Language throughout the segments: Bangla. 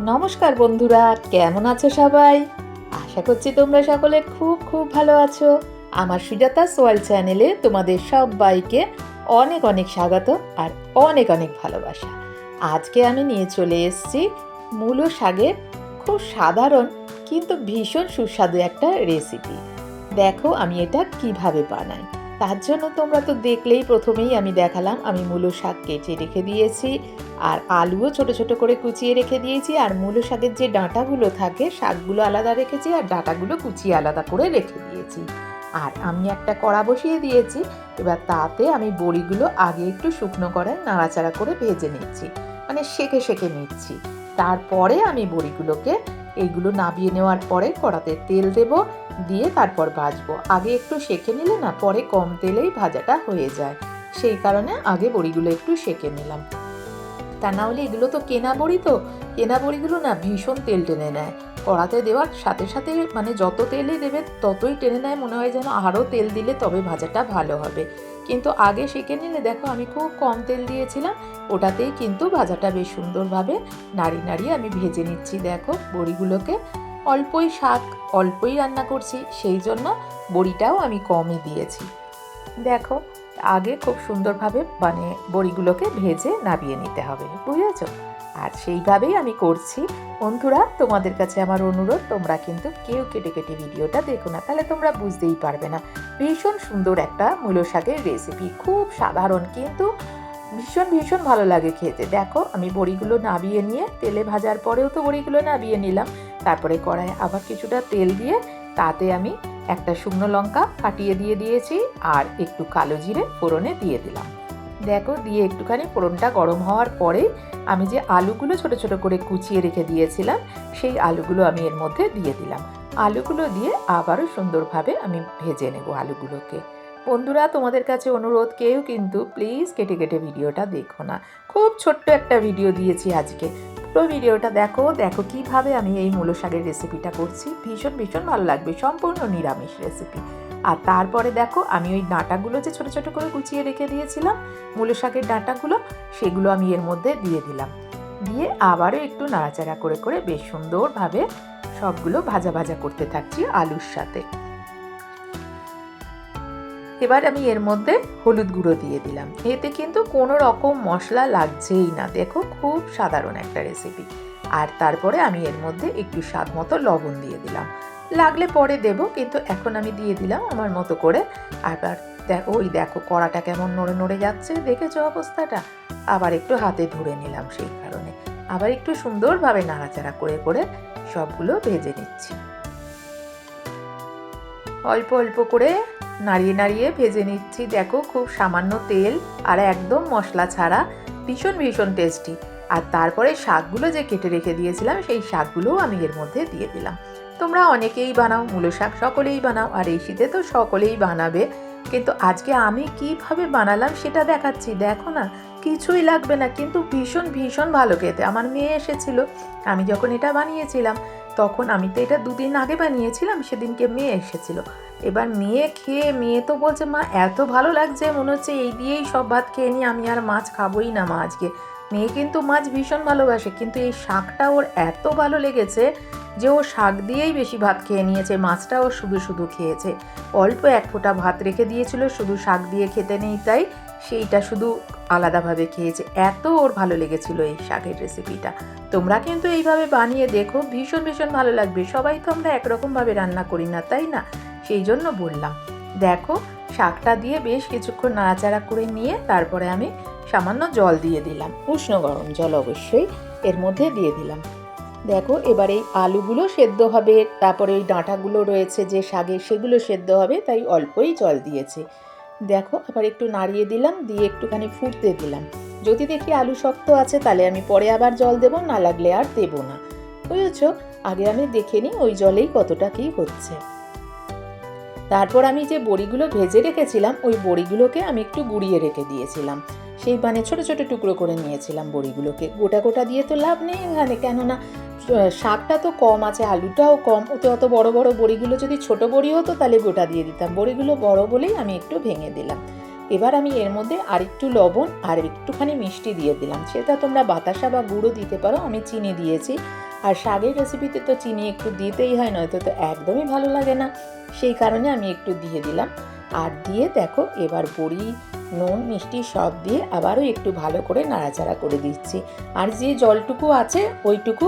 নমস্কার বন্ধুরা, কেমন আছো সবাই? আশা করছি তোমরা সকলে খুব খুব ভালো আছো। আমার সুজাতা সোয়াল চ্যানেলে তোমাদের সবাইকে অনেক অনেক স্বাগত আর অনেক অনেক ভালোবাসা। আজকে আমি নিয়ে চলে এসেছি মূলো শাকের খুব সাধারণ কিন্তু ভীষণ সুস্বাদু একটা রেসিপি দেখো আমি এটা কীভাবে বানাই। তার জন্য তোমরা তো দেখলেই প্রথমেই আমি দেখালাম, আমি মূলো শাক কেটে রেখে দিয়েছি, আর আলুও ছোট ছোট করে কুচিয়ে রেখে দিয়েছি, আর মূলো শাকের যে ডাঁটাগুলো থাকে শাকগুলো আলাদা রেখেছি, আর ডাঁটাগুলো কুচিয়ে আলাদা করে রেখে দিয়েছি। আর আমি একটা কড়া বসিয়ে দিয়েছি, এবার তাতে আমি বড়িগুলো আগে একটু শুকনো করে নাড়াচাড়া করে ভেজে নিচ্ছি মানে সেকে সেকে নিচ্ছি। তারপরে আমি বড়িগুলোকে, এইগুলো নাবিয়ে নেওয়ার পরে কড়াতে তেল দেব দিয়ে তারপর ভাজবো। আগে একটু সেকে নিলে না, পরে কম তেলেই ভাজাটা হয়ে যায়। সেই কারণে আগে বড়িগুলো একটু সেকে নিলাম। তা না হলে এগুলো তো কেনা বড়ি তো। কেনা বড়িগুলো না ভীষণ তেল টেনে নেয়। কড়াতে দেওয়ার সাথে সাথে মানে যত তেলই দেবে ততই টেনে নেয়, মনে হয় যেন আরও তেল দিলে তবে ভাজাটা ভালো হবে। কিন্তু আগে সেঁকে নিলে দেখো আমি খুব কম তেল দিয়েছিলাম, ওটাতেই কিন্তু ভাজাটা বেশ সুন্দরভাবে নাড়ি নাড়িয়ে আমি ভেজে নিচ্ছি। দেখো বড়িগুলোকে অল্পই শাক, অল্পই রান্না করছি, সেই জন্য বড়িটাও আমি কমই দিয়েছি। দেখো, আগে খুব সুন্দরভাবে মানে বড়িগুলোকে ভেজে নাবিয়ে নিতে হবে, বুঝেছ? আর সেইভাবেই আমি করছি। বন্ধুরা, তোমাদের কাছে আমার অনুরোধ, তোমরা কিন্তু কেউ কেটে কেটে ভিডিওটা দেখো না, তাহলে তোমরা বুঝতেই পারবে না। ভীষণ সুন্দর একটা মূলো শাকের রেসিপি খুব সাধারণ কিন্তু ভীষণ ভীষণ ভালো লাগে খেতে। দেখো, আমি বড়িগুলো নাবিয়ে নিয়ে তেলে ভাজার পরেও তো বড়িগুলো নাবিয়ে নিলাম। তারপরে কড়াইয়ে আবার কিছুটা তেল দিয়ে তাতে আমি একটা শুকনো লঙ্কা ফাটিয়ে দিয়ে দিয়েছি আর একটু কালো জিরে ফোড়নে দিয়ে দিলাম। দেখো, দিয়ে একটুখানি ফোড়নটা গরম হওয়ার পরে আমি যে আলুগুলো ছোট ছোট করে কুচিয়ে রেখে দিয়েছিলাম, সেই আলুগুলো আমি এর মধ্যে দিয়ে দিলাম। আলুগুলো দিয়ে আবারও সুন্দরভাবে আমি ভেজে নেব আলুগুলোকে। বন্ধুরা, তোমাদের কাছে অনুরোধ, কেউ কিন্তু প্লিজ কেটে কেটে ভিডিওটা দেখো না। খুব ছোট্ট একটা ভিডিও দিয়েছি আজকে। পুরো ভিডিওটা দেখো দেখো কীভাবে আমি এই মূলো শাকের রেসিপিটা করছি। ভীষণ ভীষণ ভালো লাগবে, সম্পূর্ণ নিরামিষ রেসিপি আর তারপরে দেখো, আমি ওই ডাঁটাগুলো যে ছোট ছোট করে কুচিয়ে রেখে দিয়েছিলাম মূলো শাকের ডাঁটাগুলো, সেগুলো আমি এর মধ্যে দিয়ে দিলাম। দিয়ে আবারও একটু নাড়াচাড়া করে করে বেশ সুন্দরভাবে সবগুলো ভাজা ভাজা করতে থাকছি আলুর সাথে। এবার আমি এর মধ্যে হলুদ গুঁড়ো দিয়ে দিলাম। এতে কিন্তু কোনো রকম মশলা লাগছেই না। দেখো, খুব সাধারণ একটা রেসিপি আর তারপরে আমি এর মধ্যে একটু স্বাদ মতো লবণ দিয়ে দিলাম। লাগলে পরে দেব, কিন্তু এখন আমি দিয়ে দিলাম আমার মতো করে। আবার দেখো, ওই দেখো, কড়াটা কেমন নড়ে নড়ে যাচ্ছে। দেখেছ অবস্থাটা? আবার একটু হাতে ধরে নিলাম সেই কারণে। আবার একটু সুন্দরভাবে নাড়াচাড়া করে করে সবগুলো ভেজে নিচ্ছি। অল্প অল্প করে নাড়িয়ে নাড়িয়ে ভেজে নিচ্ছি। দেখো খুব সামান্য তেল আর একদম মশলা ছাড়া। ভীষণ ভীষণ টেস্টি আর তারপরে শাকগুলো যে কেটে রেখে দিয়েছিলাম, সেই শাকগুলোও আমি এর মধ্যে দিয়ে দিলাম। তোমরা অনেকেই বানাও, মূলো শাক সকলেই বানাও, আর এই শীতে তো সকলেই বানাবে। কিন্তু আজকে আমি কীভাবে বানালাম সেটা দেখাচ্ছি। দেখো না, কিছুই লাগবে না, কিন্তু ভীষণ ভীষণ ভালো খেতে। আমার মেয়ে এসেছিল, আমি যখন এটা বানিয়েছিলাম, তখন আমি তো এটা দুদিন আগে বানিয়েছিলাম, সেদিনকে মেয়ে এসেছিল। এবার মেয়ে খেয়ে, মেয়ে তো বলছে, মা, এত ভালো লাগছে। মনে হচ্ছে এই দিয়েই সব ভাত খেয়ে নিই আমি আর মাছ খাবোই না মা আজকে। মেয়ে কিন্তু মাছ ভীষণ ভালোবাসে, কিন্তু এই শাকটা ওর এত ভালো লেগেছে যে ও শাক দিয়েই বেশি ভাত খেয়ে নিয়েছে, মাছটা ও শুধু শুধু খেয়েছে। অল্প এক ফোঁটা ভাত রেখে দিয়েছিল, শুধু শাক দিয়ে খেতে নেই, তাই সেইটা শুধু আলাদাভাবে খেয়েছে। এত ওর ভালো লেগেছিল এই শাকের রেসিপিটা তোমরা কিন্তু এইভাবে বানিয়ে দেখো, ভীষণ ভীষণ ভালো লাগবে। সবাই তো আমরা একরকমভাবে রান্না করি না, তাই না? সেই জন্য বললাম, দেখো, শাকটা দিয়ে বেশ কিছুক্ষণ নাড়াচাড়া করে নিয়ে তারপরে আমি সামান্য জল দিয়ে দিলাম। উষ্ণ গরম জল অবশ্যই এর মধ্যে দিয়ে দিলাম। দেখো, এবার এই আলুগুলো সেদ্ধ হবে, তারপরে ওই ডাঁটাগুলো রয়েছে যে শাকের সেগুলো সেদ্ধ হবে, তাই অল্পই জল দিয়েছে। দেখো, আবার একটু নাড়িয়ে দিলাম, দিয়ে একটুখানি ফুটতে দিলাম। যদি দেখি আলু শক্ত আছে, তাহলে আমি পরে আবার জল দেবো, না লাগলে আর দেবো না। বুঝেছ? আগে আমি দেখে নিই ওই জলেই কতটা কী হচ্ছে। তারপর আমি যে বড়িগুলো ভেজে রেখেছিলাম, ওই বড়িগুলোকে আমি একটু গুড়িয়ে রেখে দিয়েছিলাম। সেই মানে ছোট ছোট টুকরো করে নিয়েছিলাম বড়িগুলোকে। গোটা গোটা দিয়ে তো লাভ নেই এখানে, কেননা শাকটা তো কম আছে, আলুটাও কম। ওতে অত বড় বড় বড়িগুলো যদি ছোট বড়ি হতো, তাহলে গোটা দিয়ে দিতাম। বড়িগুলো বড় বলেই আমি একটু ভেঙে দিলাম। এবার আমি এর মধ্যে আরেকটু লবণ আর একটুখানি মিষ্টি দিয়ে দিলাম। সেটা তোমরা বাতাসা বা গুঁড়ো দিতে পারো, আমি চিনি দিয়েছি। আর শাকের রেসিপিতে তো চিনি একটু দিতেই হয়, নয়তো তো একদমই ভালো লাগে না। সেই কারণে আমি একটু দিয়ে দিলাম। আর দিয়ে দেখো, এবার বড়ি, নুন, মিষ্টি সব দিয়ে আবারও একটু ভালো করে নাড়াচাড়া করে দিচ্ছি। আর যে জলটুকু আছে, ওইটুকু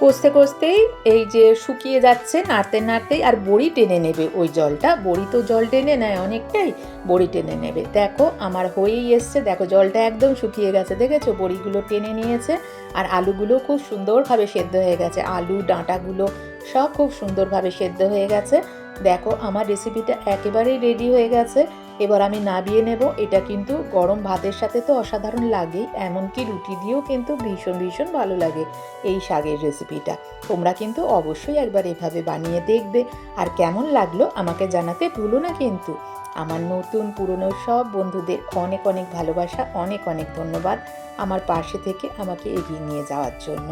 কষতে কষতেই এই যে শুকিয়ে যাচ্ছে, নাড়তে নাড়তেই আর বড়ি টেনে নেবে ওই জলটা। বড়ি তো জল টেনে নেয় অনেকটাই, বড়ি টেনে নেবে। দেখো, আমার হয়েই এসছে। দেখো, জলটা একদম শুকিয়ে গেছে, দেখেছ? বড়িগুলো টেনে নিয়েছে আর আলুগুলো খুব সুন্দরভাবে সেদ্ধ হয়ে গেছে। আলু, ডাঁটাগুলো সব খুব সুন্দরভাবে সেদ্ধ হয়ে গেছে। দেখো, আমার রেসিপিটা একেবারেই রেডি হয়ে গেছে। এবার আমি নাবিয়ে নেব। এটা কিন্তু গরম ভাতের সাথে তো অসাধারণ লাগেই এমনকি রুটি দিয়েও কিন্তু ভীষণ ভীষণ ভালো লাগে এই শাকের রেসিপিটা তোমরা কিন্তু অবশ্যই একবার এভাবে বানিয়ে দেখবে। আর কেমন লাগল আমাকে জানাতে ভুলো না কিন্তু। আমার নতুন, পুরনো সব বন্ধুদের অনেক অনেক ভালোবাসা, অনেক অনেক ধন্যবাদ আমার পাশে থেকে আমাকে এগিয়ে নিয়ে যাওয়ার জন্য।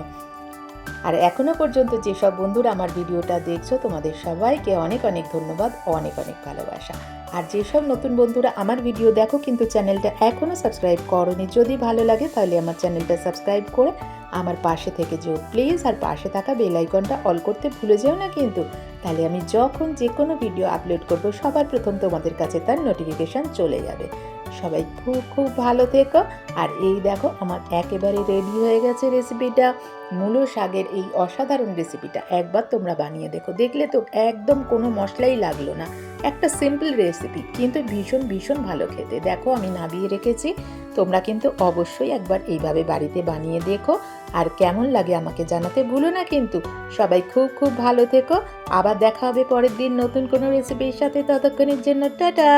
আর এখনও পর্যন্ত যেসব বন্ধুরা আমার ভিডিওটা দেখছ, তোমাদের সবাইকে অনেক অনেক ধন্যবাদ, অনেক অনেক ভালোবাসা। আর যেসব নতুন বন্ধুরা আমার ভিডিও দেখো কিন্তু চ্যানেলটা এখনও সাবস্ক্রাইব করনি, যদি ভালো লাগে তাহলে আমার চ্যানেলটা সাবস্ক্রাইব করে আমার পাশে থেকে যেও। প্লিজ, আর পাশে থাকা বেল আইকনটা অল করতে ভুলে যেও না কিন্তু। তাহলে আমি যখন যে কোনো ভিডিও আপলোড করব, সবার প্রথম তোমাদের কাছে তার নোটিফিকেশান চলে যাবে। সবাই খুব খুব ভালো থেকো। আর এই দেখো আমার একেবারে রেডি হয়ে গেছে রেসিপিটা মূলো শাকের এই অসাধারণ রেসিপিটা একবার তোমরা বানিয়ে দেখো। দেখলে তো একদম কোনো মশলাই লাগল না। একটা সিম্পল রেসিপি কিন্তু ভীষণ ভীষণ ভালো খেতে। দেখো আমি নাবিয়ে রেখেছি। তোমরা কিন্তু অবশ্যই একবার এইভাবে বাড়িতে বানিয়ে দেখো। আর কেমন লাগে আমাকে জানাতে ভুলো না কিন্তু। সবাই খুব খুব ভালো থেকো। আবার দেখা হবে পরের দিন নতুন কোনো রেসিপির সাথে। ততক্ষণের জন্য টাটা!